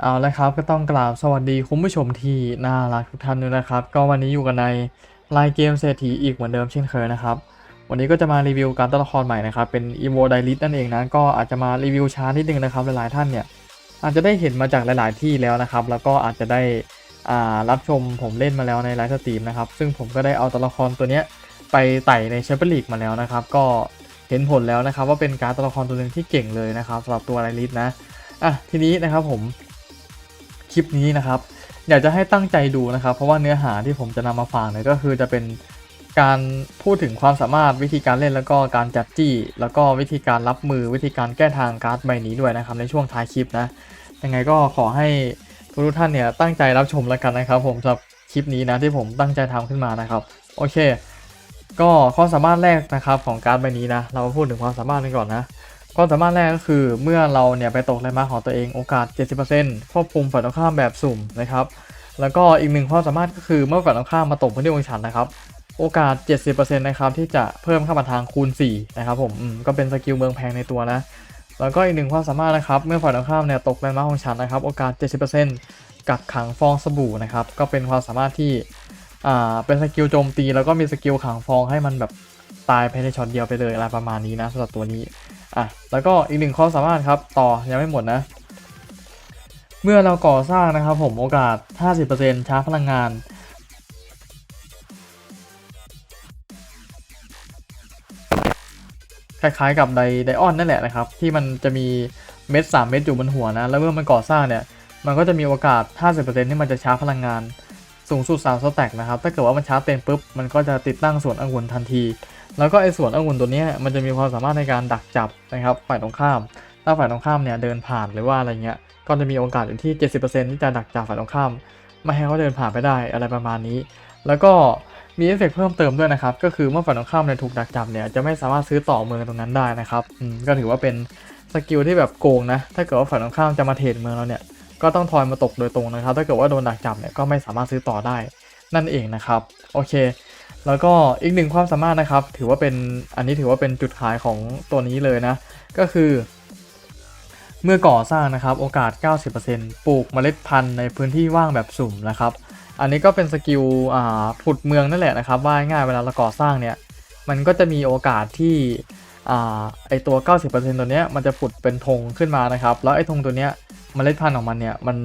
เอาละครับก็ต้องกราบสวัสดีคุณผู้ชมที่น่ารักทุกท่านด้วยนะครับ ก็วันนี้อยู่กันในไลน์เกมเศรษฐีอีกเหมือนเดิมเช่นเคยนะครับ วันนี้ก็จะมารีวิวการตัวละครใหม่นะครับ เป็น Evo d i l i t นั่นเองนะ ก็อาจจะมารีวิวช้านิดนึงนะครับ หลายๆท่านเนี่ย อาจจะได้เห็นมาจากหลาย ๆ ที่แล้วนะครับ แล้วก็อาจจะได้อ่ารับชมผมเล่นมาแล้วในไลฟ์สตรีมนะครับ ซึ่งผมก็ได้เอาตัวละครตัวเนี้ยไปไต่ในแชมเปี้ยนลีกมาแล้วนะครับ ก็เห็นผลแล้วนะครับ ว่าเป็นการตัวละครตัวหนึ่งที่เก่งเลยนะครับสำหรับตัวไดลิทนะ อะทีนี้นะครับผม คลิปนี้นะครับ อยากจะให้ตั้งใจดูนะครับ เพราะว่าเนื้อหาที่ผมจะนำมาฝากเนี่ยก็คือจะเป็นการพูดถึงความสามารถวิธีการเล่นแล้วก็การจัดจี้ แล้วก็วิธีการรับมือวิธีการแก้ทางการ์ดใบนี้ด้วยนะครับ ในช่วงท้ายคลิปนะยังไงก็ขอให้ทุกท่านเนี่ยตั้งใจรับชมแล้วกันนะครับ ผมสำหรับคลิปนี้นะที่ผมตั้งใจทำขึ้นมานะครับ โอเค ก็ความสามารถแรกนะครับของการ์ดใบนี้นะ เรามาพูดถึงความสามารถกันก่อนนะ ความสามารถแรกก็คือเมื่อเราเนี่ยไปตกแรงมาของตัวเองโอกาส 70%ควบคุมฝ่ายตรงข้ามแบบสุ่มนะครับแล้วก็อีกหนึ่งความสามารถก็คือเมื่อฝ่ายตรงข้ามมาตกพื้นที่ของฉันนะครับโอกาส 70%นะครับที่จะเพิ่มค่าบันทางคูณ 4 นะครับผมมก็เป็นสกิลเมืองแพงในตัวนะแล้วก็อีกหนึ่งความสามารถนะครับเมื่อฝ่ายตรงข้ามเนี่ยตกแรงมาของฉันนะครับโอกาส 70%กักขังฟองสบู่นะครับก็เป็นความสามารถที่อ่าเป็นสกิลโจมตี แล้วก็มีสกิลขังฟองให้มันแบบตายภายในช็อตเดียวไปเลยอะไรประมาณนี้นะสำหรับตัวนี้ อะแล้วก็อีกหนึ่งความสามารถครับต่อยังไม่หมดนะ เมื่อเราก่อสร้างนะครับผมโอกาส 50%ชาร์จพลังงานคล้ายๆกับไดไดออนนั่นแหละนะครับ ที่มันจะมีเม็ด3เม็ดอยู่บนหัวนะ แล้วเมื่อมันก่อสร้างเนี่ย มันก็จะมีโอกาส 50%ที่มันจะชาร์จพลังงาน สูงสุด3สแต็กนะครับ ถ้าเกิดว่ามันชาร์จเต็มปุ๊บ มันก็จะติดตั้งส่วนอังุ่นทันที แล้วก็ไอ้ส่วนองุ่นตัวนี้มันจะมีความสามารถในการดักจับนะครับฝ่ายตรงข้าม ถ้าฝ่ายตรงข้ามเนี่ยเดินผ่านหรือว่าอะไรเงี้ย ก็จะมีโอกาสอยู่ที่ 70%ที่จะดักจับฝ่ายตรงข้าม ไม่ให้เขาเดินผ่านไปได้อะไรประมาณนี้ แล้วก็มีเอฟเฟกเพิ่มเติมด้วยนะครับ ก็คือเมื่อฝ่ายตรงข้ามเนี่ยถูกดักจับเนี่ยจะไม่สามารถซื้อต่อเมืองตรงนั้นได้นะครับอืมก็ถือว่าเป็นสกิลที่แบบโกงนะ ถ้าเกิดว่าฝ่ายตรงข้ามจะมาเทรดเมืองเราเนี่ย ก็ต้องทอยมาตกโดยตรงนะครับ ถ้าเกิดว่าโดนดักจับเนี่ยก็ไม่สามารถซื้อต่อได้นั่นเองนะครับ โอเค แล้วก็อีกหนึ่งความสามารถนะครับ ถือว่าเป็นอันนี้ถือว่าเป็นจุดขายของตัวนี้เลยนะ ก็คือ เมื่อก่อสร้างนะครับโอกาส 90%ปลูกเมล็ดพันธุ์ในพื้นที่ว่างแบบสุ่มนะครับ อันนี้ก็เป็นสกิลผุดเมืองนั่นแหละนะครับ ว่าง่ายเวลาเราก่อสร้างเนี่ยมันก็จะมีโอกาสที่ไอตัว 90%ตัวเนี้ยมันจะผุดเป็นธงขึ้นมานะครับ แล้วไอธงตัวเนี้ยเมล็ดพันธุ์ของมันเนี่ยมัน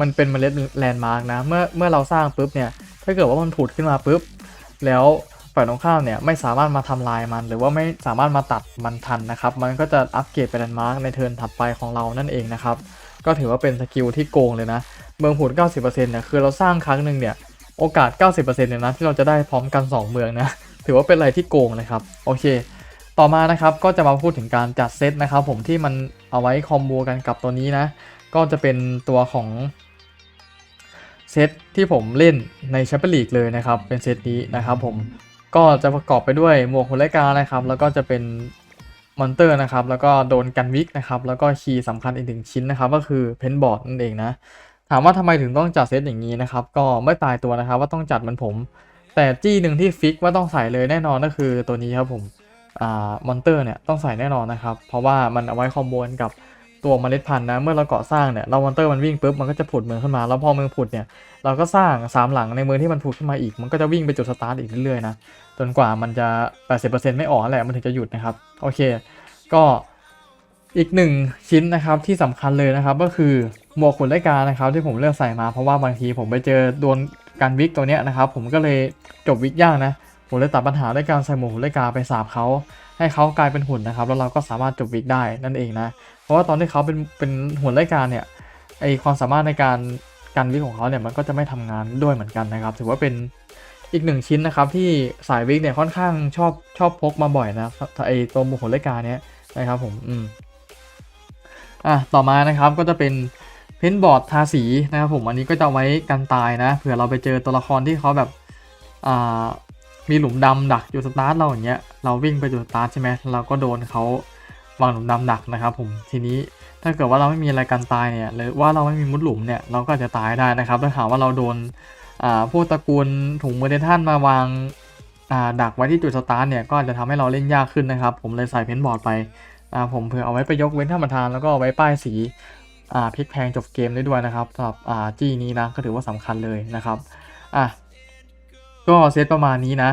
มันเป็นเมล็ดแลนด์มาร์กนะเมื่อเมื่อเราสร้างปุ๊บเนี่ยถ้าเกิดว่ามันผุดขึ้นมาปุ๊บ แล้วฝ่ายตรงข้ามเนี่ยไม่สามารถมาทำลายมัน หรือว่าไม่สามารถมาตัดมันทันนะครับ มันก็จะอัปเกรดเป็นแลนด์มาร์กในเทิร์นถัดไปของเรานั่นเองนะครับ ก็ถือว่าเป็นสกิลที่โกงเลยนะ เมืองผุด90%เนี่ยคือเราสร้างครั้งหนึ่งเนี่ยโอกาส 90%เนี่ยนะที่เราจะได้พร้อมกัน 2 เมืองนะ ถือว่าเป็นอะไรที่โกงนะครับ โอเค ต่อมานะครับก็จะมาพูดถึงการจัดเซตนะครับผมที่มันเอาไว้คอมโบกันกับตัวนี้นะ ก็จะเป็นตัวของ เซตที่ผมเล่นในแชมเปี้ยนลีกเลยนะครับ เป็นเซตนี้นะครับผมก็จะประกอบไปด้วยหมวกหุ่นไลกานะครับ แล้วก็จะเป็นมอนเตอร์นะครับ แล้วก็โดนกันวิกนะครับ แล้วก็คีย์สำคัญอีกหนึ่งชิ้นนะครับ ก็คือเพนบอร์ดนั่นเองนะ ถามว่าทำไมถึงต้องจัดเซตอย่างนี้นะครับ ก็ไม่ตายตัวนะครับ ว่าต้องจัดเหมือนผม แต่จี้หนึ่งที่ฟิกว่าต้องใส่เลยแน่นอนก็คือตัวนี้ครับผม อ่ามอนเตอร์เนี่ยต้องใส่แน่นอนนะครับ เพราะว่ามันเอาไว้คอมโบกันกับ ตัวเมล็ดพันธุ์นะ เมื่อเราเกาะสร้างเนี่ยเรามอนเตอร์มันวิ่งปุ๊บมันก็จะผุดเมืองขึ้นมา แล้วพอเมืองผุดเนี่ยเราก็สร้างสามหลังในเมืองที่มันผุดขึ้นมาอีก มันก็จะวิ่งไปจุดสตาร์ทอีกเรื่อยๆนะจนกว่ามันจะ 80%ไม่ออกนั่นแหละมันถึงจะหยุดนะครับโอเค ก็อีกหนึ่งชิ้นนะครับที่สำคัญเลยนะครับ ก็คือหมวกขุนไลกานะครับ ที่ผมเลือกใส่มาเพราะว่าบางทีผมไปเจอโดนการวิกตัวเนี้ยนะครับ ผมก็เลยจบวิกยากนะผมเลยตัดปัญหาด้วยการใส่หมวกหุ่นไลกาไปสาบเขาให้เขากลายเป็นหุ่นนะครับ แล้วเราก็สามารถจบวิกได้นั่นเองนะ เพราะว่าตอนที่เขาเป็นเป็นหุ่นไลการเนี่ยไอความสามารถในการกันวิกของเขาเนี่ยมันก็จะไม่ทำงานด้วยเหมือนกันนะครับ ถือว่าเป็นอีกหนึ่งชิ้นนะครับที่สายวิกเนี่ยค่อนข้างชอบชอบพกมาบ่อยนะไอตัวหมวกหุ่นไลการเนี่ยนะครับผมอืมอะต่อมานะครับก็จะเป็นเพนบอร์ดทาสีนะครับผมอันนี้ก็จะเอาไว้กันตายนะเผื่อเราไปเจอตัวละครที่เขาแบบอ่ามีหลุมดำดักอยู่สตาร์ทเราอย่างเงี้ยเราวิ่งไปจุดสตาร์ทใช่ไหมเราก็โดนเขา วางหลุมดำดักนะครับ ผมทีนี้ถ้าเกิดว่าเราไม่มีอะไรกันตายเนี่ยหรือว่าเราไม่มีมุดหลุมเนี่ยเราก็จะตายได้นะครับถ้าหากว่าเราโดนพวกตระกูลถุงมือเดท่านมาวางดักไว้ที่จุดสตาร์ทเนี่ยก็จะทำให้เราเล่นยากขึ้นนะครับ ผมเลยใส่เพนบอร์ดไปผมเผื่อเอาไว้ไปยกเว้นท่านประธานแล้วก็เอาไว้ป้ายสีพลิกแพงจบเกมได้ด้วยนะครับสำหรับจี้นี้นะก็ถือว่าสำคัญเลยนะครับอะก็เซตประมาณนี้นะ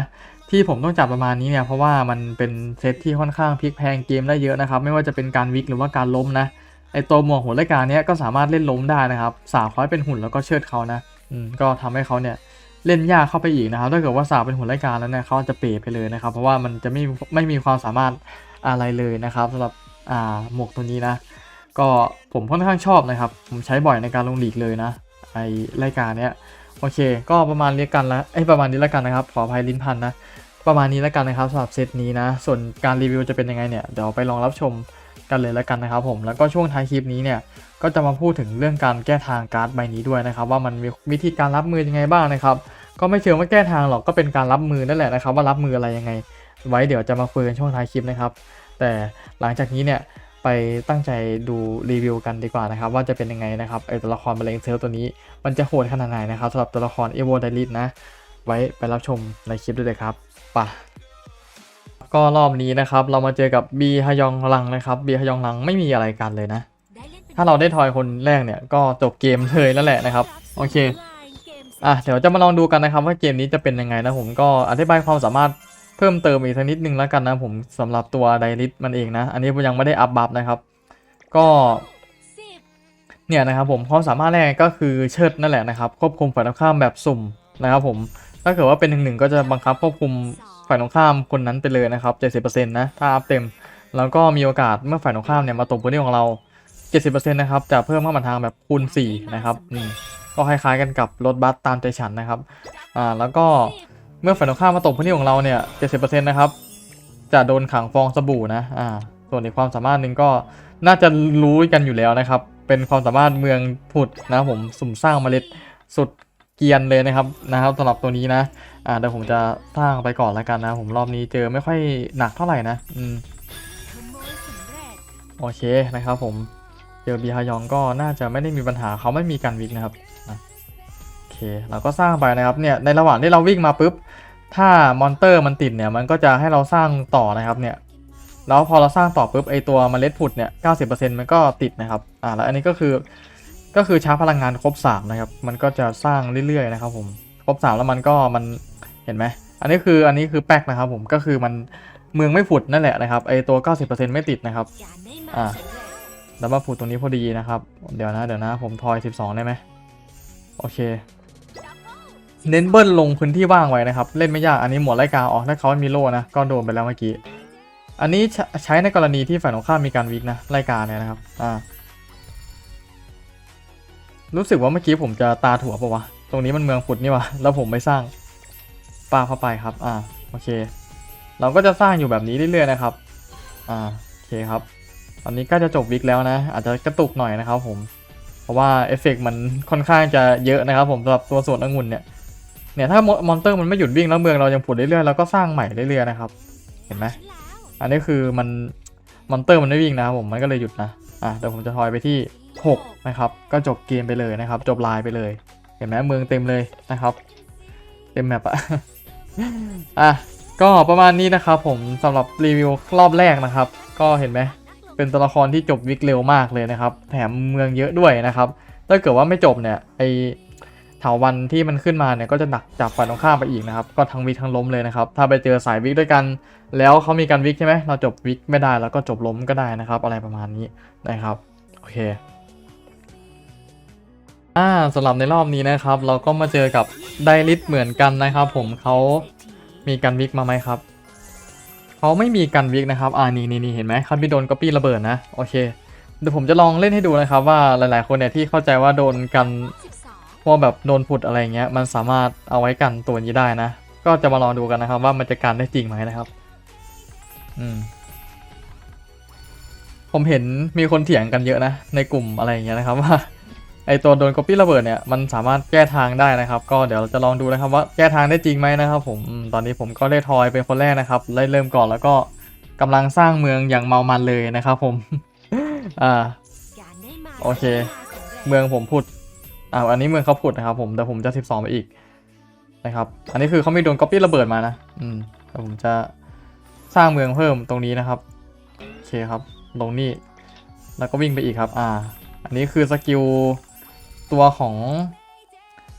ที่ผมต้องจับประมาณนี้เนี่ยเพราะว่ามันเป็นเซตที่ค่อนข้างพลิกแพงเกมได้เยอะนะครับ ไม่ว่าจะเป็นการวิกหรือว่าการล้มนะไอตัวหมวกหุ่นรายการเนี้ยก็สามารถเล่นล้มได้นะครับสาวเขาเป็นหุ่นแล้วก็เชิดเขานะอืมก็ทำให้เขาเนี่ยเล่นยากเข้าไปอีกนะครับถ้าเกิดว่าสาวเป็นหุ่นรายการแล้วเนี่ยเขาจะเป๋ไปเลยนะครับ เพราะว่ามันจะไม่ไม่มีความสามารถอะไรเลยนะครับสำหรับอ่าหมวกตัวนี้นะ ก็ผมค่อนข้างชอบนะครับ ผมใช้บ่อยในการลงหลีกเลยนะไอรายการเนี้ยโอเค ก็ประมาณนี้กันละไอประมาณนี้แล้วกันนะครับ ขออภัยลิ้นพันนะ ประมาณนี้แล้วกันนะครับสำหรับเซตนี้นะ ส่วนการรีวิวจะเป็นยังไงเนี่ยเดี๋ยวไปลองรับชมกันเลยแล้วกันนะครับผมแล้วก็ช่วงท้ายคลิปนี้เนี่ยก็จะมาพูดถึงเรื่องการแก้ทางการ์ดใบนี้ด้วยนะครับ ว่ามันมีวิธีการรับมือยังไงบ้างนะครับ ก็ไม่เชิงว่าแก้ทางหรอกก็เป็นการรับมือนั่นแหละนะครับ ว่ารับมืออะไรยังไง ไว้เดี๋ยวจะมาคุยกันช่วงท้ายคลิปนะครับ แต่หลังจากนี้เนี่ยไปตั้งใจดูรีวิวกันดีกว่านะครับ ว่าจะเป็นยังไงนะครับไอตัวละครมะเร็งเซลล์ตัวนี้ มันจะโหดขนาดไหนนะครับสำหรับตัวละครเอโวไดริสนะไว้ไปรับชมในคลิปด้วยเลยครับ ป่ะก็รอบนี้นะครับ เรามาเจอกับบีฮยองลังนะครับบีฮยองลังไม่มีอะไรกันเลยนะ ถ้าเราได้ทอยคนแรกเนี่ยก็จบเกมเลยนั่นแหละนะครับ โอเคอะเดี๋ยวจะมาลองดูกันนะครับว่าเกมนี้จะเป็นยังไงนะผมก็อธิบายความสามารถเพิ่มเติมอีกสักนิดนึงแล้วกันนะผมสำหรับตัวไดริสมันเองนะ อันนี้ผมยังไม่ได้อัพบัฟนะครับ ก็เนี่ยนะครับผมความสามารถแรกก็คือเชิดนั่นแหละนะครับควบคุมฝ่ายตรงข้ามแบบสุ่มนะครับผม ถ้าเกิดว่าเป็นหนึ่งหนึ่งก็จะบังคับควบคุมฝ่ายตรงข้ามคนนั้นไปเลยนะครับ70%นะถ้าอัพเต็ม แล้วก็มีโอกาสเมื่อฝ่ายตรงข้ามเนี่ยมาตบพื้นที่ของเรา70%นะครับจะเพิ่มเข้ามาทางแบบคูณ4นะครับอืมก็คล้ายๆกันกับรถบัสตามใจฉันนะครับอ่าแล้วก็เมื่อฝ่ายตรงข้ามมาตบพื้นที่ของเราเนี่ย70%นะครับจะโดนขังฟองสบู่นะอ่าส่วนอีกความสามารถหนึ่งก็น่าจะรู้กันอยู่แล้วนะครับ เป็นความสามารถเมืองผุดนะครับผมสุ่มสร้างเมล็ดสุด เกียนเลยนะครับนะครับสำหรับตัวนี้นะอ่าเดี๋ยวผมจะสร้างไปก่อนแล้วกันนะ ผมรอบนี้เจอไม่ค่อยหนักเท่าไหร่นะอืมโอเคนะครับผมเจอบีฮายองก็น่าจะไม่ได้มีปัญหาเขาไม่มีการวิ่งนะครับโอเคเราก็สร้างไปนะครับเนี่ยในระหว่างที่เราวิ่งมาปุ๊บถ้ามอนเตอร์มันติดเนี่ยมันก็จะให้เราสร้างต่อนะครับเนี่ยแล้วพอเราสร้างต่อปุ๊บไอตัวเมล็ดผุดเนี่ย90%มันก็ติดนะครับอ่าแล้วอันนี้ก็คือ ก็คือชาร์จพลังงานครบ3นะครับ มันก็จะสร้างเรื่อยๆนะครับผมครบ3แล้วมันก็มันเห็นไหมอันนี้คืออันนี้คือแป๊กนะครับผมก็คือมันเมืองไม่ผุดนั่นแหละนะครับไอตัว 90%ไม่ติดนะครับอะแล้วมาผูดตรงนี้พอดีนะครับ เดี๋ยวนะเดี๋ยวนะผมทอย 12 ได้ไหมโอเคเน้นเบิ้ลลงพื้นที่ว่างไว้นะครับ เล่นไม่ยากอันนี้หมวดไล่กาออกถ้าเขามีโล่นะก็โดนไปแล้วเมื่อกี้อันนี้ใช้ใช้ในกรณีที่ฝ่ายตรงข้ามมีการวิกนะไล่กาเนี่ยนะครับอ่า รู้สึกว่าเมื่อกี้ผมจะตาถั่วปะวะ ตรงนี้มันเมืองผุดนี่วะ แล้วผมไม่สร้างปาเข้าไปครับ อ่า โอเค เราก็จะสร้างอยู่แบบนี้เรื่อยๆนะครับ อ่า โอเคครับ ตอนนี้ก็จะจบวิกแล้วนะ อาจจะกระตุกหน่อยนะครับผม เพราะว่าเอฟเฟกต์มันค่อนข้างจะเยอะนะครับ ผมสำหรับตัวส่วนองุ่นเนี่ย เนี่ยถ้ามอนเตอร์มันไม่หยุดวิ่งแล้วเมืองเรายังผุดเรื่อยๆเราก็สร้างใหม่เรื่อยๆนะครับ เห็นไหมอันนี้คือมันมอนเตอร์มันไม่วิ่งนะครับผม มันก็เลยหยุดนะ อะเดี๋ยวผมจะทอยไปที่ 6 นะครับ ก็จบเกมไปเลยนะครับ จบลน์ไปเลย เห็นไหมเมืองเต็มเลยนะครับ เต็มแมปอะอะก็ประมาณนี้นะครับผมสำหรับรีวิวรอบแรกนะครับ ก็เห็นไหมเป็นตัวละครที่จบวิกเร็วมากเลยนะครับ แถมเมืองเยอะด้วยนะครับถ้าเกิดว่าไม่จบเนี่ยไอเถาวันที่มันขึ้นมาเนี่ยก็จะหนักจากฝ่ายตรงข้ามไปอีกนะครับ ก็ทั้งวิกทั้งล้มเลยนะครับ ถ้าไปเจอสายวิกด้วยกัน แล้วเขามีการวิกใช่ไหมเราจบวิกไม่ได้แล้วก็จบล้มก็ได้นะครับ อะไรประมาณนี้นะครับโอเค อ่าสำหรับในรอบนี้นะครับ เราก็มาเจอกับไดริสเหมือนกันนะครับ ผมเขามีการวิกมาไหมครับเขาไม่มีกันวิกนะครับอ่านี่นี่นี่เห็นไหมเขาไม่โดนก๊อปปี้ระเบิดนะโอเคเดี๋ยวผมจะลองเล่นให้ดูนะครับว่าหลายๆ คนเนี่ยที่เข้าใจว่าโดนกันพวกแบบโดนผุดอะไรเงี้ยมันสามารถเอาไว้กันตัวนี้ได้นะ ก็จะมาลองดูกันนะครับ ว่ามันจะกันได้จริงไหมนะครับ อืมผมเห็นมีคนเถียงกันเยอะนะในกลุ่มอะไรอย่างเงี้ยนะครับว่า ไอตัวโดนก๊อปปี้ระเบิดเนี่ยมันสามารถแก้ทางได้นะครับ ก็เดี๋ยวเราจะลองดูนะครับว่าแก้ทางได้จริงไหมนะครับผมตอนนี้ผมก็ได้ทอยเป็นคนแรกนะครับได้เริ่มก่อนแล้วก็กำลังสร้างเมืองอย่างเมามันเลยนะครับผมอ่าโอเค เมืองผมพูดอ่าอันนี้เมืองเขาพูดนะครับ ผมแต่ผมจะ 12ไปอีกนะครับ อันนี้คือเขาไม่โดนก๊อปปี้ระเบิดมานะอืมแต่ผมจะสร้างเมืองเพิ่มตรงนี้นะครับโอเคครับลงนี่แล้วก็วิ่งไปอีกครับ อ่า อันนี้คือสกิล ตัวของ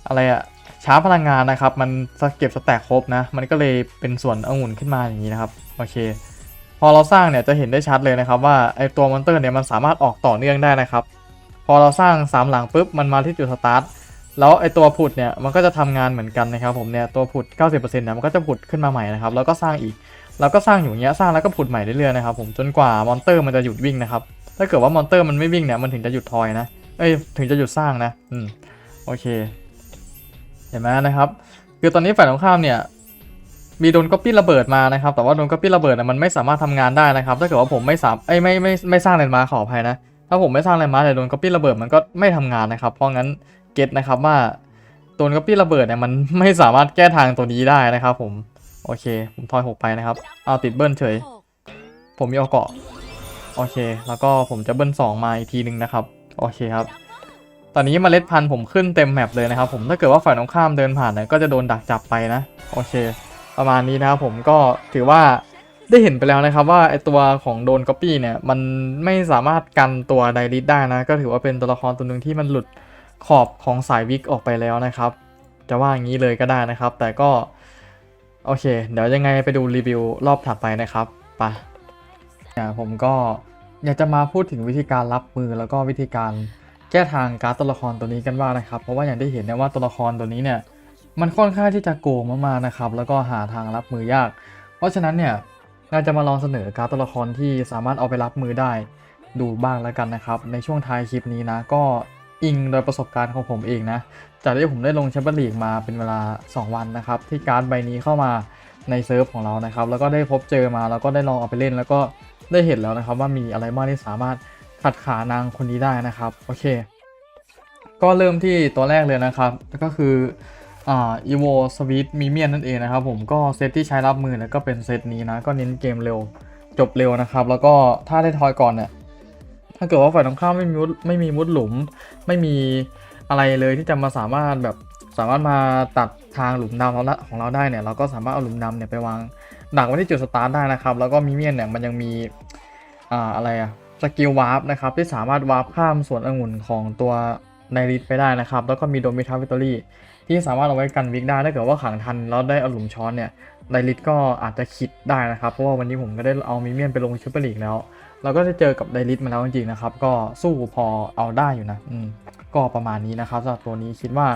อะไรอะช้าพลังงานนะครับ มันเก็บสแต็กครบนะ มันก็เลยเป็นส่วนองุ่นขึ้นมาอย่างนี้นะครับ โอเค พอเราสร้างเนี่ยจะเห็นได้ชัดเลยนะครับ ว่าไอตัวมอนเตอร์เนี่ยมันสามารถออกต่อเนื่องได้นะครับ พอเราสร้างสามหลังปุ๊บมันมาที่จุดสตาร์ทแล้วไอตัวผุดเนี่ยมันก็จะทำงานเหมือนกันนะครับ ผมเนี่ยตัวผุด 90%เนี่ยมันก็จะผุดขึ้นมาใหม่นะครับแล้วก็สร้างอีกแล้วก็สร้างอยู่เงี้ยสร้างแล้วก็ผุดใหม่เรื่อยๆนะครับผมจนกว่ามอนเตอร์มันจะหยุดวิ่งนะครับถ้าเกิดว่ามอนเตอร์มันไม่วิ่งเนี่ยมันถึงจะหยุดทอยนะ เอ้ยถึงจะหยุดสร้างนะอืมโอเค เห็นไหมนะครับ คือตอนนี้ฝ่ายตรงข้ามเนี่ย มีโดนก๊อปปี้ระเบิดมานะครับ แต่ว่าโดนก๊อปปี้ระเบิดน่ะมันไม่สามารถทำงานได้นะครับ ถ้าเกิดว่าผมไม่สามเอ้ไม่ไม่ไม่สร้างแลนมาขออภัยนะ ถ้าผมไม่สร้างแลนมาแต่โดนก๊อปปี้ระเบิดมันก็ไม่ทำงานนะครับ เพราะงั้นเก็ตนะครับว่าโดนก๊อปปี้ระเบิดเนี่ยมันไม่สามารถแก้ทางตัวนี้ได้นะครับ ผมโอเค ผมทอยหกไปนะครับ เอาติดเบิ้ลเฉย ผมมีเอาเกาะ โอเค แล้วก็ผมจะเบิ้ลสองมาอีกทีหนึ่งนะครับ โอเคครับ ตอนนี้เมล็ดพันธุ์ผมขึ้นเต็มแมปเลยนะครับผมถ้าเกิดว่าฝ่ายตรงข้ามเดินผ่านเนี่ยก็จะโดนดักจับไปนะ โอเค ประมาณนี้นะครับผมก็ถือว่าได้เห็นไปแล้วนะครับว่าไอตัวของโดนก๊อปปี้เนี่ยมันไม่สามารถกันตัวไดริสได้นะ ก็ถือว่าเป็นตัวละครตัวหนึ่งที่มันหลุดขอบของสายวิกออกไปแล้วนะครับ จะว่าอย่างนี้เลยก็ได้นะครับ แต่ก็โอเค เดี๋ยวยังไงไปดูรีวิวรอบถัดไปนะครับไปผมก็ อยากจะมาพูดถึงวิธีการรับมือแล้วก็วิธีการแก้ทางการตัวละครตัวนี้กันบ้างนะครับ เพราะว่าอย่างที่เห็นเนี่ยว่าตัวละครตัวนี้เนี่ยมันค่อนข้างที่จะโกงมากๆนะครับ แล้วก็หาทางรับมือยาก เพราะฉะนั้นเนี่ยน่าจะมาลองเสนอการตัวละครที่สามารถเอาไปรับมือได้ดูบ้างแล้วกันนะครับ ในช่วงท้ายคลิปนี้นะ ก็อิงโดยประสบการณ์ของผมเองนะ จากที่ผมได้ลงแชมเปี้ยนลีกมาเป็นเวลา 2 วันนะครับ ที่การ์ดใบนี้เข้ามาในเซิร์ฟของเรานะครับ แล้วก็ได้พบเจอมาแล้วก็ได้ลองเอาไปเล่นแล้วก็ ได้เห็นแล้วนะครับว่ามีอะไรบ้างที่สามารถขัดขานางคนนี้ได้นะครับ โอเค ก็เริ่มที่ตัวแรกเลยนะครับ ก็คืออ่า evo switch minion นั่นเองนะครับผมก็เซตที่ใช้รับมือเนี่ยก็เป็นเซตนี้นะ ก็เน้นเกมเร็วจบเร็วนะครับ แล้วก็ถ้าได้ทอยก่อนเนี่ยถ้าเกิดว่าฝ่ายตรงข้ามไม่มีมุดไม่มีมุดหลุม ไม่มีอะไรเลยที่จะมาสามารถแบบสามารถมาตัดทางหลุมดำเราของเราได้เนี่ยเราก็สามารถเอาหลุมดำเนี่ยไปวางดักไว้ที่จุดสตาร์ทได้นะครับ แล้วก็มิเมียนเนี่ยมันยังมี อ่าอะไรอะสกิลวาร์ปนะครับที่สามารถวาร์ปข้ามสวนองุ่นของตัวไนริสไปได้นะครับ แล้วก็มีโดมิทาวิตอรี่ที่สามารถเอาไว้กันวิกได้ถ้าเกิดว่าขังทันแล้วได้เอาหลุมช้อนเนี่ยไนริสก็อาจจะคิดได้นะครับ เพราะว่าวันนี้ผมก็ได้เอามิเมียนไปลงชุดเปอร์ลีกแล้ว เราก็จะเจอกับไดริสมาแล้วจริงๆนะครับ ก็สู้พอเอาได้อยู่นะอืมก็ประมาณนี้นะครับสำหรับตัวนี้คิดว่า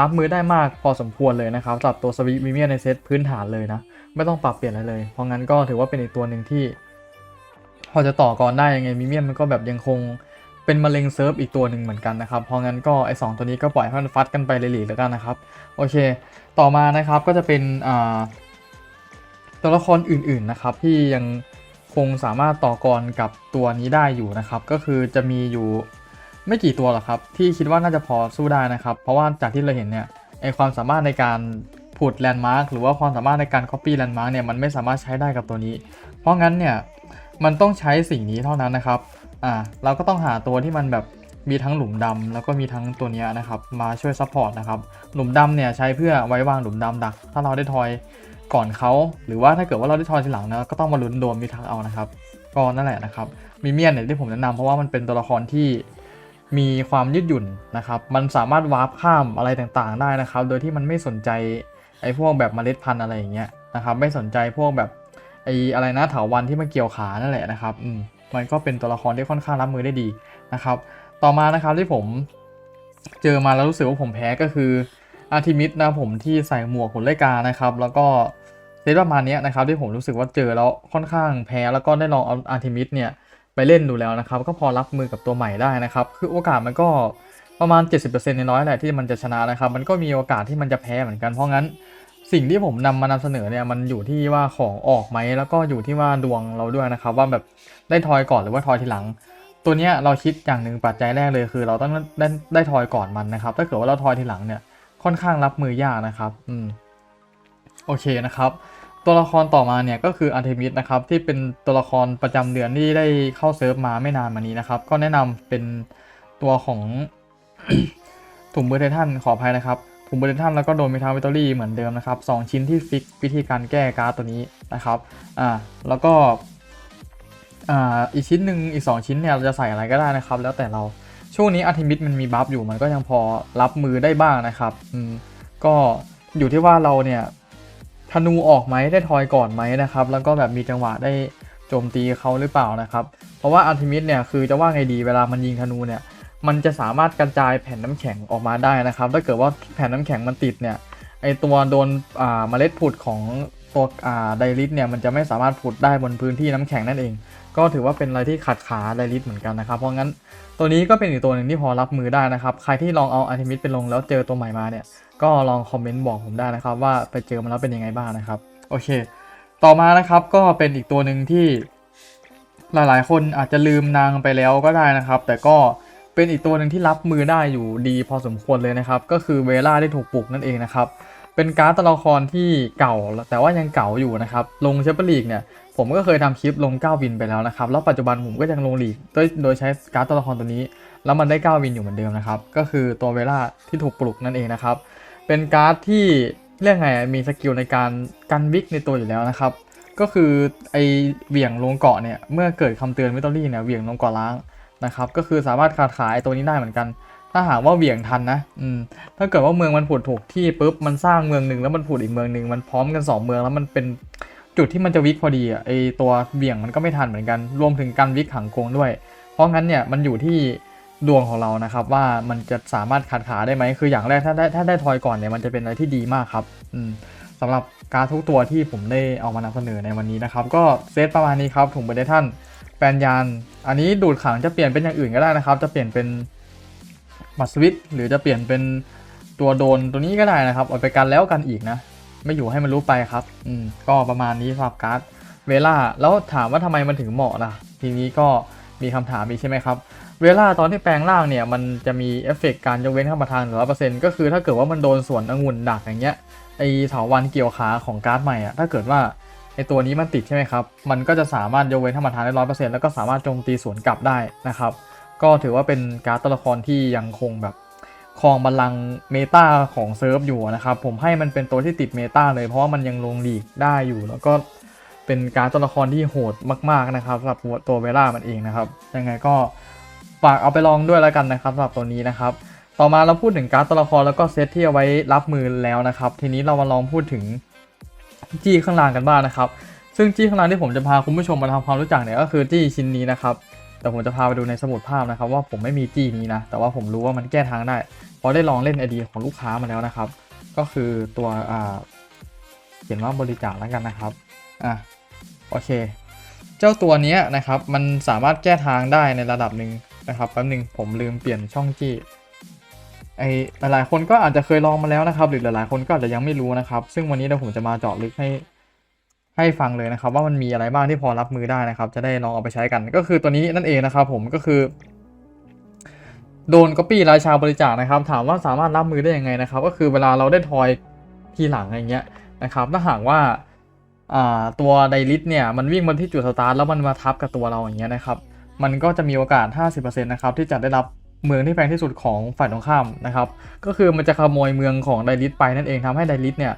รับมือได้มากพอสมควรเลยนะครับสำหรับตัวสวิมิเมียในเซตพื้นฐานเลยนะ ไม่ต้องปรับเปลี่ยนอะไรเลย เพราะงั้นก็ถือว่าเป็นอีกตัวหนึ่งที่ พอจะต่อก่อนได้ยังไงมิเมียนมันก็แบบยังคงเป็นมะเร็งเซิร์ฟอีกตัวหนึ่งเหมือนกันนะครับ เพราะงั้นก็ไอสองตัวนี้ก็ปล่อยให้มันฟัดกันไปเลยหลีแล้วกันนะครับ โอเค ต่อมานะครับก็จะเป็นอ่าตัวละครอื่นๆนะครับที่ยังคงสามารถต่อกรกับตัวนี้ได้อยู่นะครับ ก็คือจะมีอยู่ไม่กี่ตัวหรอกครับ ที่คิดว่าน่าจะพอสู้ได้นะครับ เพราะว่าจากที่เราเห็นเนี่ยไอความสามารถในการผุดแลนด์มาร์คหรือว่าความสามารถในการ Copy แลนด์มาร์คเนี่ยมันไม่สามารถใช้ได้กับตัวนี้ เพราะงั้นเนี่ย มันต้องใช้สิ่งนี้เท่านั้นนะครับ อ่า เราก็ต้องหาตัวที่มันแบบมีทั้งหลุมดำแล้วก็มีทั้งตัวนี้นะครับ มาช่วยซัพพอร์ตนะครับ หลุมดำเนี่ยใช้เพื่อไว้วางหลุมดำดัก ถ้าเราได้ทอยก่อนเขาหรือว่าถ้าเกิดว่าเราได้ทอยทีหลังนะก็ต้องมาลุ้นโดนมีทักเอานะครับ ก็นั่นแหละนะครับมีเมียนเนี่ยที่ผมแนะนำเพราะว่ามันเป็นตัวละครที่มีความยืดหยุ่นนะครับ มันสามารถวาร์ปข้ามอะไรต่างๆได้นะครับ โดยที่มันไม่สนใจไอ้พวกแบบเมล็ดพันธุ์อะไรอย่างเงี้ยนะครับ ไม่สนใจพวกแบบ ไอ้อะไรนะเถาวันที่มันเกี่ยวขานั่นแหละนะครับอืมมันก็เป็นตัวละครที่ค่อนข้างรับมือได้ดีนะครับ ต่อมานะครับที่ผมเจอมาแล้วรู้สึกว่าผมแพ้ก็คืออาร์ทิมิสนะผมที่ใส่หมวกหุ่นไลกานะครับ แล้วก็เซตประมาณนี้นะครับที่ผมรู้สึกว่าเจอแล้วค่อนข้างแพ้แล้วก็ได้ลองเอาอาร์ทิมิสเนี่ยไปเล่นดูแล้วนะครับ ก็พอรับมือกับตัวใหม่ได้นะครับ คือโอกาสมันก็ประมาณ 70%ในน้อยแหละที่มันจะชนะนะครับ มันก็มีโอกาสที่มันจะแพ้เหมือนกันเพราะงั้น สิ่งที่ผมนำมานำเสนอเนี่ยมันอยู่ที่ว่าของออกไหมแล้วก็อยู่ที่ว่าดวงเราด้วยนะครับ ว่าแบบได้ทอยก่อนหรือว่าทอยทีหลัง ตัวเนี้ยเราคิดอย่างหนึ่งปัจจัยแรกเลยคือ เราต้องได้ได้ทอยก่อนมันนะครับ ถ้าเกิดว่าเราทอยทีหลังเนี่ยค่อนข้างรับมือยากนะครับ อืมโอเคนะครับ ตัวละครต่อมาเนี่ยก็คืออาร์เทมิสนะครับที่เป็นตัวละครประจำเดือนที่ได้เข้าเซิร์ฟมาไม่นานมานี้นะครับ ก็แนะนำเป็นตัวของถุงมือไททันขออภัยนะครับ ถุงมือไททันแล้วก็โดนมิทาวิตอรี่เหมือนเดิมนะครับสองชิ้นที่ฟิกวิธีการแก้การ์ดตัวนี้นะครับอ่าแล้วก็อ่าอีกชิ้นหนึ่งอีก 2 ชิ้นเนี่ยเราจะใส่อะไรก็ได้นะครับ แล้วแต่เราช่วงนี้อาร์ทิมิสมันมีบัฟอยู่มันก็ยังพอรับมือได้บ้างนะครับอืมก็อยู่ที่ว่าเราเนี่ยธนูออกไหมได้ทอยก่อนไหมนะครับ แล้วก็แบบมีจังหวะได้โจมตีเขาหรือเปล่านะครับ เพราะว่าอาร์ทิมิสเนี่ยคือจะว่าไงดีเวลามันยิงธนูเนี่ย มันจะสามารถกระจายแผ่นน้ำแข็งออกมาได้นะครับ ถ้าเกิดว่าแผ่นน้ำแข็งมันติดเนี่ย ไอตัวโดนอ่าเมล็ดผุดของตัวอ่าไดริสเนี่ยมันจะไม่สามารถผุดได้บนพื้นที่น้ำแข็งนั่นเอง ก็ถือว่าเป็นอะไรที่ขัดขาไดริสเหมือนกันนะครับ เพราะงั้นตัวนี้ก็เป็นอีกตัวหนึ่งที่พอรับมือได้นะครับ ใครที่ลองเอาอาร์ทิมิสไปลงแล้วเจอตัวใหม่มาเนี่ย ก็ลองคอมเมนต์บอกผมได้นะครับว่าไปเจอมันแล้วเป็นยังไงบ้างนะครับ โอเค ต่อมานะครับก็เป็นอีกตัวหนึ่งที่หลายๆ คนอาจจะลืมนางไปแล้วก็ได้นะครับ แต่ก็ เป็นอีกตัวหนึ่งที่รับมือได้อยู่ดีพอสมควรเลยนะครับ ก็คือเวล่าที่ถูกปลุกนั่นเองนะครับ เป็นการ์ดตัวละครที่เก่าแต่ว่ายังเก่าอยู่นะครับ ลงแชมเปี้ยนลีกเนี่ยผมก็เคยทำคลิปลง 9 วินไปแล้วนะครับ แล้วปัจจุบันผมก็ยังลงลีกโดยโดยใช้การ์ดตัวละครตัวนี้ แล้วมันได้ 9 วินอยู่เหมือนเดิมนะครับ ก็คือตัวเวล่าที่ถูกปลุกนั่นเองนะครับ เป็นการ์ดที่เรียกไงมีสกิลในการกันวิกในตัวอยู่แล้วนะครับ ก็คือไอเหวี่ยงลงเกาะเนี่ยเมื่อเกิดคำเตือนวิตอรี่เนี่ยเหวี่ยงลงเกาะล้าง นะครับ ก็คือสามารถขาดขายตัวนี้ได้เหมือนกัน ถ้าหากว่าเหวี่ยงทันนะ อืม ถ้าเกิดว่าเมืองมันผุดถูกที่ปุ๊บ มันสร้างเมืองหนึ่งแล้วมันผุดอีกเมืองหนึ่งมันพร้อมกันสองเมืองแล้วมันเป็นจุดที่มันจะวิกพอดีอะไอตัวเหวี่ยงมันก็ไม่ทันเหมือนกัน รวมถึงการวิกขังโกงด้วย เพราะงั้นเนี่ยมันอยู่ที่ดวงของเรานะครับว่ามันจะสามารถขัดขาได้ไหมคืออย่างแรกถ้าได้ถ้าได้ทอยก่อนเนี่ยมันจะเป็นอะไรที่ดีมากครับอืมสำหรับการทุกตัวที่ผมได้เอามานำเสนอในวันนี้นะครับ ก็เซตประมาณนี้ครับถุงเบอร์เดทัน ปลนยาน อันนี้ดูดขังจะเปลี่ยนเป็นอย่างอื่นก็ได้นะครับ จะเปลี่ยนเป็นบัตสวิตหรือจะเปลี่ยนเป็นตัวโดนตัวนี้ก็ได้นะครับเอาไปกันแล้วกันอีกนะ ไม่อยู่ให้มันรู้ไปครับ อืมก็ประมาณนี้สำหรับการ์ดเวล่าแล้วถามว่าทำไมมันถึงเหมาะล่ะ ทีนี้ก็มีคำถามอีกใช่ไหมครับ เวลาตอนที่แปลงร่างเนี่ย มันจะมีเอฟเฟกต์การยกเว้นข้ามปรทานร้อยเปอร์เซ็นต์ก็คือถ้าเกิดว่ามันโดนส่วนองุ่นดักอย่างเงี้ยไอเถาวันเกี่ยวขาของการ์ดใหม่อะถ้าเกิดว่า ไอตัวนี้มันติดใช่ไหมครับ มันก็จะสามารถยกเว้นธรรมทานได้ร้อยเปอร์เซ็นต์แล้วก็สามารถโจมตีสวนกลับได้นะครับ ก็ถือว่าเป็นการ์ดตัวละครที่ยังคงแบบครองบัลลังก์เมตาของเซิร์ฟอยู่นะครับ ผมให้มันเป็นตัวที่ติดเมตาเลย เพราะว่ามันยังลงลีกได้อยู่ แล้วก็เป็นการ์ดตัวละครที่โหดมาก ๆนะครับสำหรับตัวเวล่ามันเองนะครับ ยังไงก็ฝากเอาไปลองด้วยแล้วกันนะครับสำหรับตัวนี้นะครับ ต่อมาเราพูดถึงการ์ดตัวละครแล้วก็เซตที่เอาไว้รับมือแล้วนะครับ ทีนี้เรามาลองพูดถึง จี้ข้างล่างกันบ้างนะครับ ซึ่งจี้ข้างล่างที่ผมจะพาคุณผู้ชมมาทำความรู้จักเนี่ยก็คือจี้ชิ้นนี้นะครับแต่ผมจะพาไปดูในสมุดภาพนะครับ ว่าผมไม่มีจี้นี้นะแต่ว่าผมรู้ว่ามันแก้ทางได้เพราะได้ลองเล่นไอเดียของลูกค้ามาแล้วนะครับ ก็คือตัวอ่าเขียนว่าบริจาคแล้วกันนะครับอะโอเค เจ้าตัวนี้นะครับมันสามารถแก้ทางได้ในระดับหนึ่งนะครับแป๊บหนึงผมลืมเปลี่ยนช่องจี้ ไอหลายๆคนก็อาจจะเคยลองมาแล้วนะครับ หรือหลายๆคนก็อาจจะยังไม่รู้นะครับ ซึ่งวันนี้เดี๋ยวผมจะมาเจาะลึกให้ให้ฟังเลยนะครับ ว่ามันมีอะไรบ้างที่พอรับมือได้นะครับ จะได้ลองเอาไปใช้กัน ก็คือตัวนี้นั่นเองนะครับ ผมก็คือโดนก๊อปปี้ราชาบริจาคนะครับ ถามว่าสามารถรับมือได้ยังไงนะครับ ก็คือเวลาเราได้ทอยทีหลังอย่างเงี้ยนะครับถ้าหากว่าตัวไดริสเนี่ยมันวิ่งมาที่จุดสตาร์ทแล้วมันมาทับกับตัวเราอย่างเงี้ยนะครับ มันก็จะมีโอกาส 50%นะครับที่จะได้รับ เมืองที่แพงที่สุดของฝ่ายตรงข้ามนะครับ ก็คือมันจะขโมยเมืองของไดริสไปนั่นเองทำให้ไดริสเนี่ย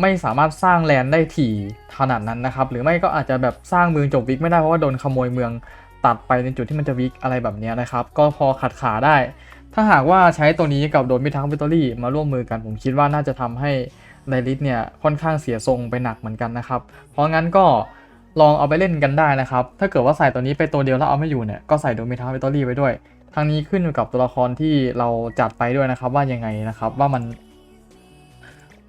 ไม่สามารถสร้างแลนด์ได้ถี่ขนาดนั้นนะครับ หรือไม่ก็อาจจะแบบสร้างเมืองจบวิกไม่ได้เพราะว่าโดนขโมยเมืองตัดไปในจุดที่มันจะวิกอะไรแบบนี้นะครับ ก็พอขัดขาได้ ถ้าหากว่าใช้ตัวนี้กับโดนมิทังวิตตอรี่มาร่วมมือกันผมคิดว่าน่าจะทำให้ไดริสเนี่ยค่อนข้างเสียทรงไปหนักเหมือนกันนะครับ เพราะงั้นก็ลองเอาไปเล่นกันได้นะครับ ถ้าเกิดว่าใส่ตัวนี้ไปตัวเดียวแล้วเอาไม่อยู่เนี่ยก็ใส่โดมิทังวิตอรี่ไว้ด้วย ทางนี้ขึ้นอยู่กับตัวละครที่เราจัดไปด้วยนะครับว่ายังไงนะครับว่ามัน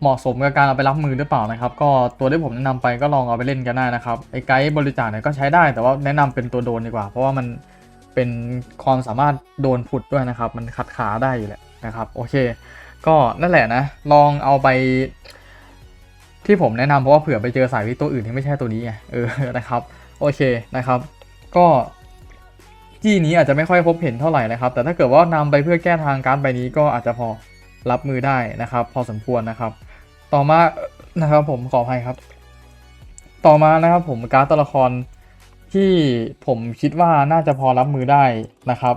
เหมาะสมกับการเอาไปรับมือหรือเปล่านะครับ ก็ตัวที่ผมแนะนำไปก็ลองเอาไปเล่นกันได้นะครับไอ้ไกด์บริจาคเนี่ยก็ใช้ได้แต่ว่าแนะนำเป็นตัวโดนดีกว่า เพราะว่ามันเป็นความสามารถโดนผุดด้วยนะครับ มันขัดขาได้อยู่แหละนะครับโอเค ก็นั่นแหละนะ ลองเอาไป ที่ผมแนะนำเพราะว่าเผื่อไปเจอสายวิตัวอื่นที่ไม่ใช่ตัวนี้ไงเออนะครับ โอเคนะครับ ก็ จี้นี้อาจจะไม่ค่อยพบเห็นเท่าไหร่นะครับ แต่ถ้าเกิดว่านำไปเพื่อแก้ทางการใบนี้ก็อาจจะพอรับมือได้นะครับ พอสมควรนะครับ ต่อมานะครับผมขออภัยครับ ต่อมานะครับผมการ์ดตัวละครที่ผมคิดว่าน่าจะพอรับมือได้นะครับ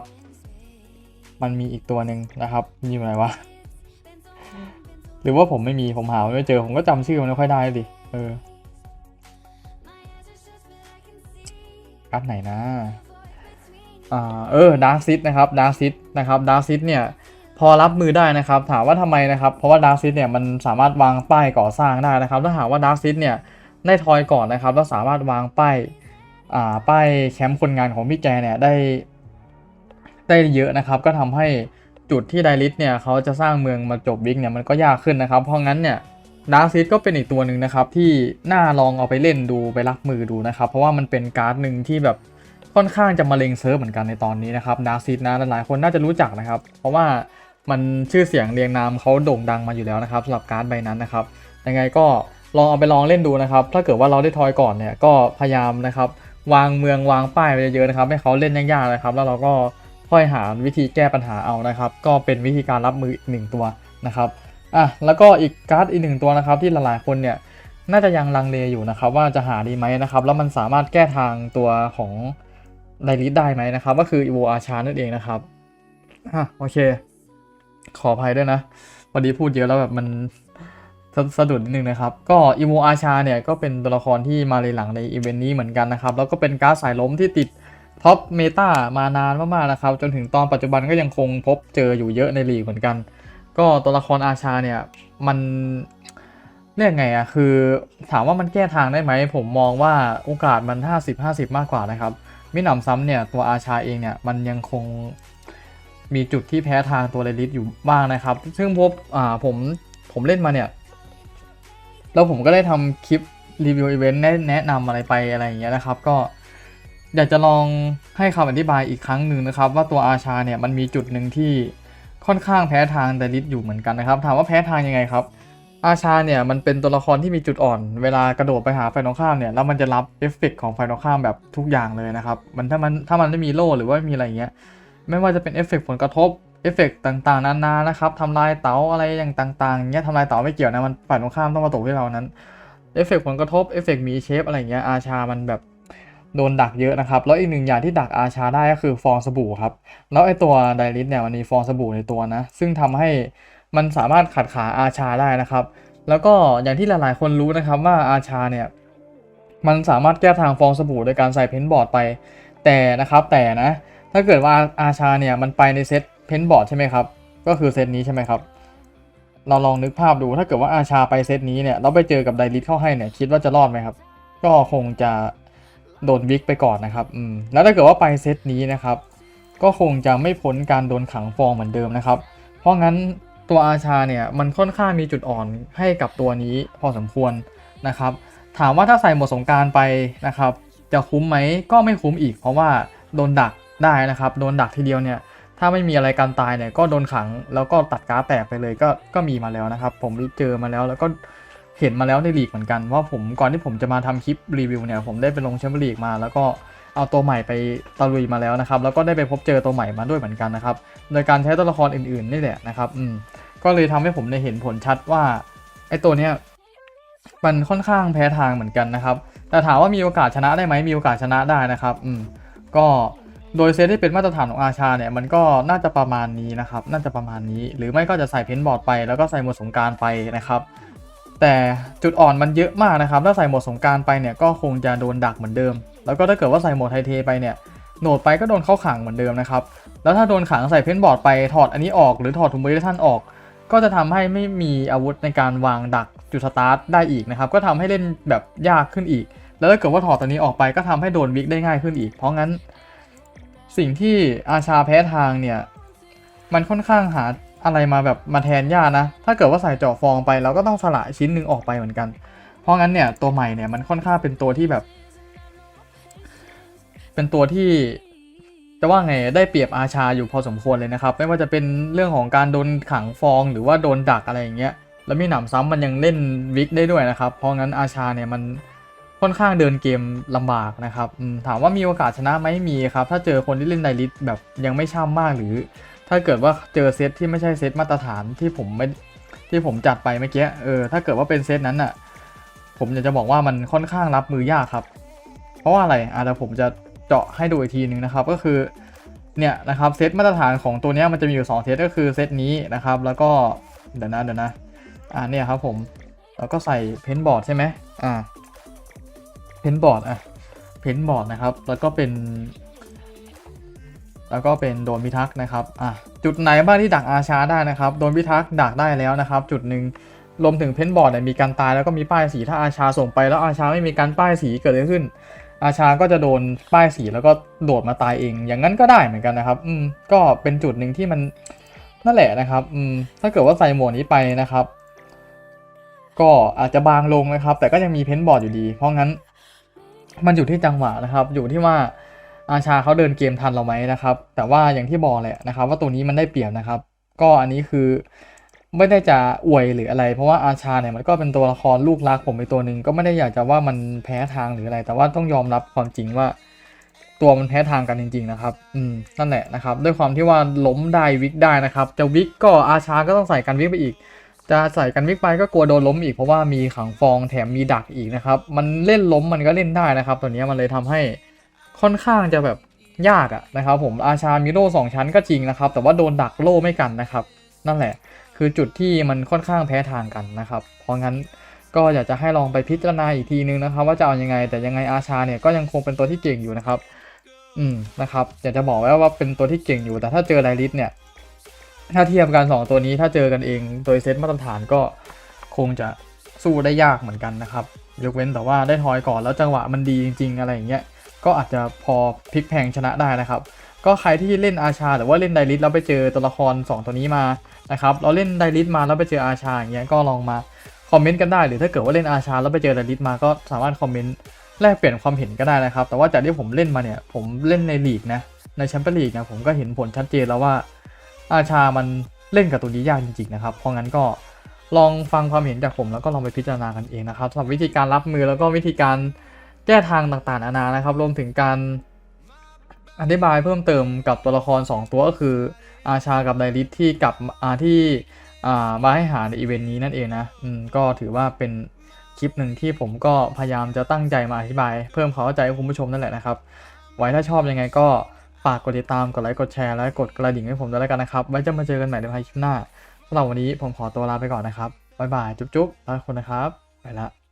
มันมีอีกตัวหนึ่งนะครับมีอยู่ไหนวะหรือว่าผมไม่มีผมหาไม่เจอผมก็จำชื่อมันไม่ค่อยได้ดิเออการ์ดไหนนะ อ่าเออดาร์ซิตนะครับดาร์ซิตนะครับดาร์ซิตเนี่ยพอรับมือได้นะครับ ถามว่าทำไมนะครับ เพราะว่าดาร์ซิตเนี่ยมันสามารถวางป้ายก่อสร้างได้นะครับ ถ้าหากว่าดาร์ซิตเนี่ยได้ทอยก่อนนะครับ แล้วสามารถวางป้ายอ่าป้ายแคมป์คนงานของพี่แกเนี่ยได้ ได้เยอะนะครับ ก็ทำให้จุดที่ไดริสเนี่ยเขาจะสร้างเมืองมาจบวิกเนี่ยมันก็ยากขึ้นนะครับ เพราะงั้นเนี่ยดาร์ซิตก็เป็นอีกตัวหนึ่งนะครับที่น่าลองเอาไปเล่นดูไปรับมือดูนะครับ เพราะว่ามันเป็นการ์ดหนึ่งที่แบบ ค่อนข้างจะมาเลงเซิร์ฟเหมือนกันในตอนนี้นะครับดาร์ซิตนะหลายๆคนน่าจะรู้จักนะครับ เพราะว่ามันชื่อเสียงเรียงนามเขาโด่งดังมาอยู่แล้วนะครับสำหรับการ์ดใบนั้นนะครับยังไงก็ลองเอาไปลองเล่นดูนะครับ ถ้าเกิดว่าเราได้ทอยก่อนเนี่ยก็พยายามนะครับ วางเมืองวางป้ายไปเยอะๆนะครับ ให้เขาเล่นยากๆนะครับ แล้วเราก็ค่อยหาวิธีแก้ปัญหาเอานะครับ ก็เป็นวิธีการรับมืออีกหนึ่งตัวนะครับอะแล้วก็อีกการ์ดอีกหนึ่งตัวนะครับ ที่หลายๆคนเนี่ยน่าจะยังลังเลอยู่นะครับ ว่าจะหาดีไหมนะครับ แล้วมันสามารถแก้ทางตัวของ ไดริสได้ไหมนะครับ ก็คืออีโวอาชานั่นเองนะครับอะโอเค ขออภัยด้วยนะวันนี้พูดเยอะแล้วแบบมันสะสะดุดนิดนึงนะครับ ก็อีโวอาชาเนี่ยก็เป็นตัวละครที่มาเลยหลังในอีเวนต์นี้เหมือนกันนะครับ แล้วก็เป็นการ์ดสายล้มที่ติดท็อปเมตามานานมากๆนะครับ จนถึงตอนปัจจุบันก็ยังคงพบเจออยู่เยอะในลีกเหมือนกัน ก็ตัวละครอาชาเนี่ยมันเรียกไงอะคือถามว่ามันแก้ทางได้ไหม ผมมองว่าโอกาสมัน 50-50 มากกว่านะครับ มิหนำซ้ำเนี่ยตัวอาชาเองเนี่ยมันยังคงมีจุดที่แพ้ทางตัวเรลิสอยู่บ้างนะครับ ซึ่งพบอ่าผมผมเล่นมาเนี่ย แล้วผมก็ได้ทำคลิปรีวิวอีเวนต์แนะแนะนำอะไรไปอะไรอย่างเงี้ยนะครับ ก็อยากจะลองให้คำอธิบายอีกครั้งหนึ่งนะครับ ว่าตัวอาชาเนี่ยมันมีจุดหนึ่งที่ค่อนข้างแพ้ทางแต่ลิสอยู่เหมือนกันนะครับ ถามว่าแพ้ทางยังไงครับ อาชาเนี่ยมันเป็นตัวละครที่มีจุดอ่อน เวลากระโดดไปหาฝ่ายตรงข้ามเนี่ยแล้วมันจะรับเอฟเฟกต์ของฝ่ายตรงข้ามแบบทุกอย่างเลยนะครับมันถ้ามันถ้ามันไม่มีโล่หรือว่ามีอะไรเงี้ยไม่ว่าจะเป็นเอฟเฟกต์ผลกระทบเอฟเฟกต์ต่างๆนานานะครับทำลายเต๋าอะไรอย่างต่างๆเงี้ยทำลายเต๋าไม่เกี่ยวนะมันฝ่ายตรงข้ามต้องมาตกที่เรานั้นเอฟเฟกต์ผลกระทบเอฟเฟกต์มีเชฟอะไรเงี้ยอาชามันแบบโดนดักเยอะนะครับ แล้วอีกหนึ่งอย่างที่ดักอาชาได้ก็คือฟองสบู่ครับ แล้วไอตัวไดริสเนี่ยมันมีฟองสบู่ในตัวนะ ซึ่งทำให้ มันสามารถขัดขาอาชาได้นะครับ แล้วก็อย่างที่หลายๆ คนรู้นะครับว่าอาชาเนี่ยมันสามารถแก้ทางฟองสบู่โดยการใส่เพนท์บอร์ดไป แต่นะครับแต่นะถ้าเกิดว่าอาชาเนี่ยมันไปในเซตเพนท์บอร์ดใช่ไหมครับก็คือเซตนี้ใช่ไหมครับเราลองนึกภาพดูถ้าเกิดว่าอาชาไปเซตนี้เนี่ยเราไปเจอกับไดริสเข้าให้เนี่ยคิดว่าจะรอดไหมครับ ก็คงจะโดนวิกไปก่อนนะครับอืมแล้วถ้าเกิดว่าไปเซตนี้นะครับ ก็คงจะไม่พ้นการโดนขังฟองเหมือนเดิมนะครับ เพราะงั้น ตัวอาชาเนี่ยมันค่อนข้างมีจุดอ่อนให้กับตัวนี้พอสมควรนะครับ ถามว่าถ้าใส่หมดสงการไปนะครับ จะคุ้มไหมก็ไม่คุ้มอีก เพราะว่าโดนดักได้นะครับ โดนดักทีเดียวเนี่ยถ้าไม่มีอะไรการตายเนี่ยก็โดนขังแล้วก็ตัดกาแตกไปเลยก็ก็มีมาแล้วนะครับ ผมเจอมาแล้วแล้วก็เห็นมาแล้วในลีกเหมือนกันเพราผมก่อนที่ผมจะมาทำคลิปรีวิวเนี่ยผมได้ไปลงแชมเปี้ยนลีกมาแล้วก็ เอาตัวใหม่ไปตะลุยมาแล้วนะครับ แล้วก็ได้ไปพบเจอตัวใหม่มาด้วยเหมือนกันนะครับ โดยการใช้ตัวละครอื่นๆนี่แหละนะครับ อืม ก็เลยทำให้ผมได้เห็นผลชัดว่าไอ้ตัวเนี้ยมันค่อนข้างแพ้ทางเหมือนกันนะครับ แต่ถามว่ามีโอกาสชนะได้ไหมมีโอกาสชนะได้นะครับ อืม ก็โดยเซตที่เป็นมาตรฐานของอาชาเนี่ยมันก็น่าจะประมาณนี้นะครับ น่าจะประมาณนี้ หรือไม่ก็จะใส่เพนท์บอร์ดไป แล้วก็ใส่หมวดสงการไปนะครับ แต่จุดอ่อนมันเยอะมากนะครับ ถ้าใส่หมดสงการไปเนี่ยก็คงจะโดนดักเหมือนเดิม แล้วก็ถ้าเกิดว่าใส่โหมดไทเทไปเนี่ยโหนดไปก็โดนเข้าขังเหมือนเดิมนะครับ แล้วถ้าโดนขังใส่เพนท์บอร์ดไปถอดอันนี้ออก หรือถอดถุงมือท่านออก ก็จะทำให้ไม่มีอาวุธในการวางดักจุดสตาร์ทได้อีกนะครับ ก็ทำให้เล่นแบบยากขึ้นอีก แล้วถ้าเกิดว่าถอดตัวนี้ออกไปก็ทำให้โดนวิกได้ง่ายขึ้นอีก เพราะงั้น สิ่งที่อาชาแพ้ทางเนี่ย มันค่อนข้างหาอะไรมาแบบมาแทนยากนะ ถ้าเกิดว่าใส่เจาะฟองไปเราก็ต้องสละชิ้นหนึ่งออกไปเหมือนกัน เพราะงั้นเนี่ยตัวใหม่เนี่ยมันค่อนข้างเป็นตัวที่แบบ เป็นตัวที่จะว่าไงได้เปรียบอาชาอยู่พอสมควรเลยนะครับ ไม่ว่าจะเป็นเรื่องของการโดนขังฟองหรือว่าโดนดักอะไรอย่างเงี้ยแล้วมีหนำซ้ำมันยังเล่นวิกได้ด้วยนะครับ เพราะงั้นอาชาเนี่ยมันค่อนข้างเดินเกมลำบากนะครับถามว่ามีโอกาสชนะไหมมีครับ ถ้าเจอคนที่เล่นไดริสแบบยังไม่ช่ำมากหรือ ถ้าเกิดว่าเจอเซตที่ไม่ใช่เซตมาตรฐานที่ผมไม่ที่ผมจัดไปเมื่อกี้เออถ้าเกิดว่าเป็นเซตนั้นอะ ผมอยากจะบอกว่ามันค่อนข้างรับมือยากครับ เพราะว่าอะไรอะเดี๋ยวผมจะ เจาะให้ดูอีกทีหนึ่งนะครับ ก็คือเนี่ยนะครับเซตมาตรฐานของตัวนี้มันจะมีอยู่2เซตก็คือเซตนี้นะครับ แล้วก็เดี๋ยวนะเดี๋ยวนะอ่าเนี่ยครับผมแล้วก็ใส่เพนบอร์ดใช่ไหมอ่าเพนบอร์ดอะเพนบอร์ดนะครับ แล้วก็เป็น แล้วก็เป็นโดนพิทักษ์นะครับอะจุดไหนบ้างที่ดักอาชาได้นะครับโดนพิทักษ์ดักได้แล้วนะครับ จุดหนึ่งรวมถึงเพนบอร์ดเนี่ยมีการตายแล้วก็มีป้ายสีถ้าอาชาส่งไปแล้วอาชาไม่มีการป้ายสีเกิดอะไรขึ้น อาชาก็จะโดนป้ายสีแล้วก็โดดมาตายเอง อย่างนั้นก็ได้เหมือนกันนะครับ อืม ก็เป็นจุดหนึ่งที่มันนั่นแหละนะครับ อืม ถ้าเกิดว่าใส่หมวกนี้ไปนะครับ ก็อาจจะบางลงนะครับ แต่ก็ยังมีเพนบอร์ดอยู่ดี เพราะงั้น มันอยู่ที่จังหวะนะครับ อยู่ที่ว่าอาชาเขาเดินเกมทันเราไหมนะครับ แต่ว่าอย่างที่บอกแหละนะครับ ว่าตัวนี้มันได้เปรียบนะครับ ก็อันนี้คือ ไม่ได้จะอวยหรืออะไร เพราะว่าอาชาเนี่ยมันก็เป็นตัวละครลูกรักผมไปตัวหนึ่งก็ไม่ได้อยากจะว่ามันแพ้ทางหรืออะไร แต่ว่าต้องยอมรับความจริงว่า ตัวมันแพ้ทางกันจริง ๆ นะครับ อืมนั่นแหละนะครับ ด้วยความที่ว่าล้มได้วิกได้นะครับ จะวิกก็อาชาก็ต้องใส่กันวิกไปอีก จะใส่กันวิกไปก็กลัวโดนล้มอีกเพราะว่ามีขังฟองแถมมีดักอีกนะครับ มันเล่นล้มมันก็เล่นได้นะครับ ตัวนี้มันเลยทำให้ค่อนข้างจะแบบยากอะนะครับ ผมอาชามีโล่สองชั้นก็จริงนะครับ แต่ว่าโดนดักโล่ไม่กันนะครับ นั่นแหละ คือจุดที่มันค่อนข้างแพ้ทางกันนะครับ เพราะงั้นก็อยากจะให้ลองไปพิจารณาอีกทีนึงนะครับ ว่าจะเอาอยังไง แต่ยังไงอาชาเนี่ยก็ยังคงเป็นตัวที่เก่งอยู่นะครับ อืมนะครับอยากจะบอกไว้ว่าเป็นตัวที่เก่งอยู่แต่ถ้าเจอไลลิสเนี่ย ถ้าเทียบกันสองตัวนี้ถ้าเจอกันเองโดยเซตมาตรฐานก็คงจะสู้ได้ยากเหมือนกันนะครับยกเว้นแต่ว่าได้ทอยก่อนแล้วจังหวะมันดีจริงๆอะไรอย่างเงี้ยก็อาจจะพอพลิกแพงชนะได้นะครับ ก็ใครที่เล่นอาชาหรือว่าเล่นไดริสแล้วไปเจอตัวละคร 2 ตัวนี้มา นะครับเราเล่นไดริสมาแล้วไปเจออาชาอย่างเงี้ยก็ลองมาคอมเมนต์กันได้หรือถ้าเกิดว่าเล่นอาชาแล้วไปเจอไดริสมาก็สามารถคอมเมนต์แลกเปลี่ยนความเห็นก็ได้นะครับ แต่ว่าจากที่ผมเล่นมาเนี่ย ผมเล่นในลีกนะ ในแชมเปี้ยนลีกนะผมก็เห็นผลชัดเจนแล้วว่า อาชามันเล่นกับตัวนี้ยากจริงๆนะครับ เพราะงั้นก็ลองฟังความเห็นจากผมแล้วก็ลองไปพิจารณากันเองนะครับสำหรับวิธีการรับมือแล้วก็วิธีการแก้ทางต่างๆนานานะครับ รวมถึงการ อธิบายเพิ่มเติมกับตัวละคร 2 ตัวก็คืออาชากับไดริสที่กลับมาที่ามาให้หาในอีเวนต์นี้นั่นเองนะอืมก็ถือว่าเป็นคลิปหนึ่งที่ผมก็พยายามจะตั้งใจมาอธิบาย เพิ่มความเข้าใจให้คุณผู้ชมนั่นแหละนะครับ ไว้ถ้าชอบยังไงก็ฝากกดติดตาม กดไลค์ กดแชร์และกดกระดิ่งให้ผมด้วยแล้วกันนะครับ ไว้จะมาเจอกันใหม่ในภายคลิปหน้าสำหรับวันนี้ผมขอตัวลาไปก่อนนะครับ บ๊ายบาย จุ๊บๆแล้วคนนะครับ ไปละ